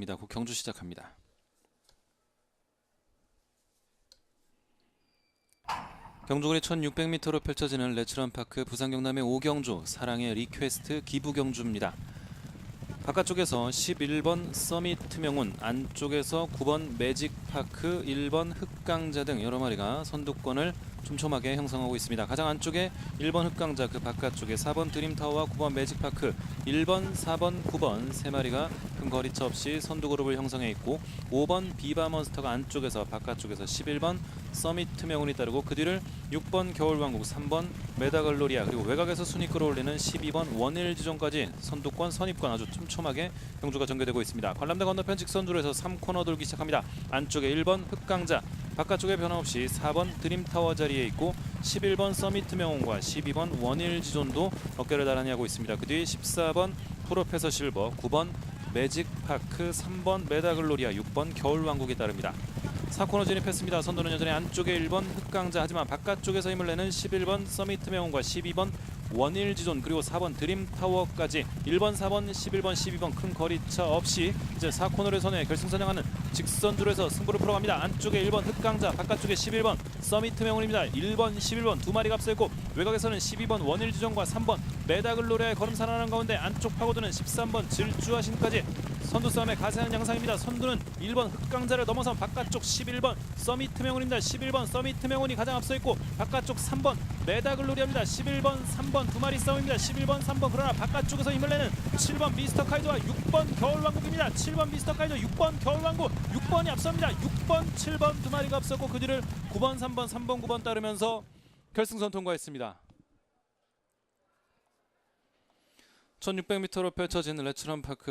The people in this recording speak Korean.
있습니다. 곧 경주 시작합니다. 경주거리 1600m로 펼쳐지는 레츠런파크 부산 경남의 오경주 사랑의 리퀘스트 기부 경주입니다. 바깥쪽에서 11번 서미트 명운, 안쪽에서 9번 매직파크, 1번 흑강자 등 여러 마리가 선두권을 촘촘하게 형성하고 있습니다. 가장 안쪽에 1번 흑강자, 그 바깥쪽에 4번 드림타워와 9번 매직파크, 1번, 4번, 9번 세 마리가 큰 거리차 없이 선두 그룹을 형성해 있고 5번 비바몬스터가 안쪽에서 바깥쪽에서 11번 서미트 명운이 따르고 그 뒤를 6번 겨울왕국, 3번 메다글로리아 그리고 외곽에서 순위 끌어올리는 12번 원일지종까지 선두권 선입권 아주 촘촘하게 경주가 전개되고 있습니다. 관람대 건너편 직선주로에서 3코너 돌기 시작합니다. 안쪽에 1번 흑강자 바깥쪽에 변함없이 4번 드림타워 자리에 있고 11번 서미트 명운과 12번 원일 지존도 어깨를 나란히 하고 있습니다. 그 뒤에 14번 프로페서 실버, 9번 매직파크, 3번 메다글로리아, 6번 겨울왕국이 따릅니다. 4코너 진입했습니다. 선두는 여전히 안쪽에 1번 흑강자 하지만 바깥쪽에서 힘을 내는 11번 서미트 명운과 12번 원일지존 그리고 4번 드림타워까지 1번, 4번, 11번, 12번 큰 거리차 없이 이제 4코너를 선회 결승선양하는 직선주로에서 승부를 풀어갑니다. 안쪽에 1번 흑강자 바깥쪽에 11번 서미트 명운입니다. 1번, 11번 두 마리가 앞서 있고 외곽에서는 12번 원일지존과 3번 메다글로리아의 걸음 살아나는 가운데 안쪽 파고드는 13번 질주하신까지 선두 싸움의 가세한 양상입니다. 선두는 1번 흑강자를 넘어선 바깥쪽 11번 서미트 명운입니다. 11번 서미트 명운이 가장 앞서 있고 바깥쪽 3번 메다글로리아입니다. 11번 3번 두 마리 싸움입니다. 11번 3번 그러나 바깥쪽에서 힘을 내는 7번 미스터 카이도와 6번 겨울왕국입니다. 7번 미스터 카이도 6번 겨울왕국 6번이 앞섭니다. 6번 7번 두 마리가 앞섰고 그 뒤를 9번 3번 3번 9번 따르면서 결승선 통과했습니다. 1600m로 펼쳐진 레츠런파크